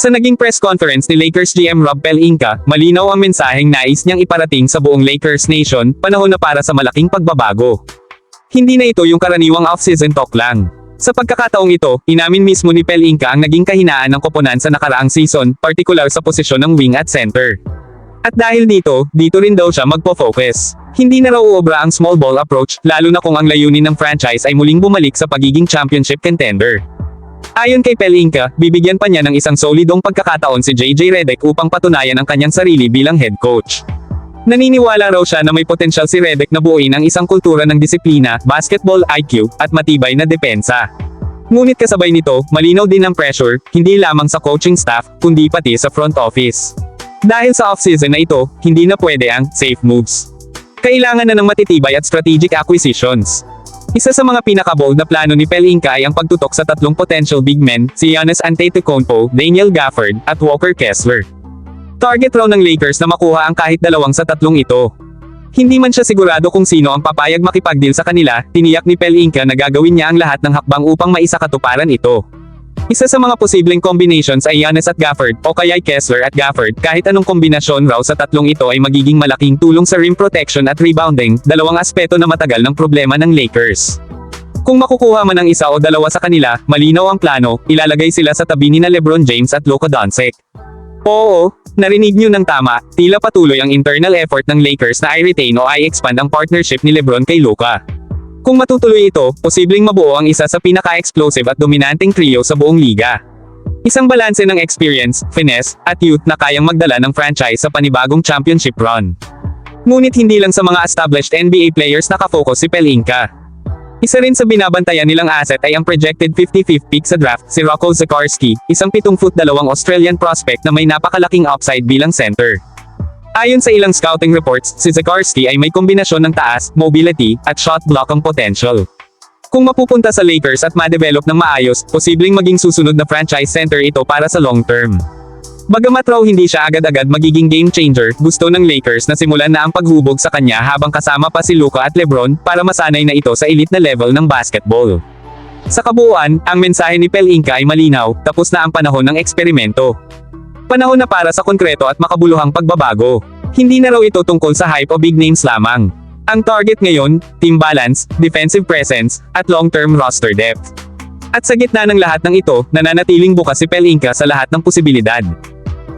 Sa naging press conference ni Lakers GM Rob Pelinka, malinaw ang mensaheng nais niyang iparating sa buong Lakers Nation, panahon na para sa malaking pagbabago. Hindi na ito yung karaniwang off-season talk lang. Sa pagkakataong ito, inamin mismo ni Pelinka ang naging kahinaan ng koponan sa nakaraang season, partikular sa posisyon ng wing at center. At dahil dito, dito rin daw siya magpo-focus. Hindi na raw uobra ang small ball approach, lalo na kung ang layunin ng franchise ay muling bumalik sa pagiging championship contender. Ayon kay Pelinka, bibigyan pa niya ng isang solidong pagkakataon si JJ Redick upang patunayan ang kanyang sarili bilang head coach. Naniniwala raw siya na may potensyal si Redick na buuin ang isang kultura ng disiplina, basketball IQ, at matibay na depensa. Ngunit kasabay nito, malinaw din ang pressure, hindi lamang sa coaching staff, kundi pati sa front office. Dahil sa offseason na ito, hindi na pwede ang safe moves. Kailangan na ng matitibay at strategic acquisitions. Isa sa mga pinakabold na plano ni Pelinka ay ang pagtutok sa tatlong potential big men, si Giannis Antetokounmpo, Daniel Gafford, at Walker Kessler. Target raw ng Lakers na makuha ang kahit dalawang sa tatlong ito. Hindi man siya sigurado kung sino ang papayag makipagdeal sa kanila, tiniyak ni Pelinka na gagawin niya ang lahat ng hakbang upang maisakatuparan ito. Isa sa mga posibleng combinations ay Giannis at Gafford o kaya ay Kessler at Gafford kahit anong kombinasyon raw sa tatlong ito ay magiging malaking tulong sa rim protection at rebounding, dalawang aspeto na matagal ng problema ng Lakers. Kung makukuha man ang isa o dalawa sa kanila, malinaw ang plano, ilalagay sila sa tabi ni na Lebron James at Luka Doncic. Oo, narinig niyo ng tama, tila patuloy ang internal effort ng Lakers na i-retain o i-expand ang partnership ni Lebron kay Luka. Kung matutuloy ito, posibleng mabuo ang isa sa pinaka-explosive at dominanteng trio sa buong liga. Isang balanse ng experience, finesse, at youth na kayang magdala ng franchise sa panibagong championship run. Ngunit hindi lang sa mga established NBA players nakafocus si Pelinka. Isa rin sa binabantayan nilang asset ay ang projected 55th pick sa draft, si Rocco Zakarski, isang 7 foot dalawang Australian prospect na may napakalaking upside bilang center. Ayon sa ilang scouting reports, si Zakarski ay may kombinasyon ng taas, mobility, at shot block ang potential. Kung mapupunta sa Lakers at ma-develop ng maayos, posibleng maging susunod na franchise center ito para sa long term. Bagamat raw hindi siya agad-agad magiging game changer, gusto ng Lakers na simulan na ang paghubog sa kanya habang kasama pa si Luka at Lebron para masanay na ito sa elite na level ng basketball. Sa kabuuan, ang mensahe ni Pelinka ay malinaw, tapos na ang panahon ng eksperimento. Panahon na para sa konkreto at makabuluhang pagbabago. Hindi na raw ito tungkol sa hype o big names lamang. Ang target ngayon, team balance, defensive presence, at long-term roster depth. At sa gitna ng lahat ng ito, nananatiling bukas si Pelinka sa lahat ng posibilidad.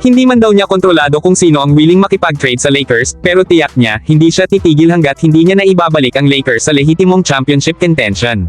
Hindi man daw niya kontrolado kung sino ang willing makipag-trade sa Lakers, pero tiyak niya, hindi siya titigil hanggat hindi niya na ibabalik ang Lakers sa lehitimong championship contention.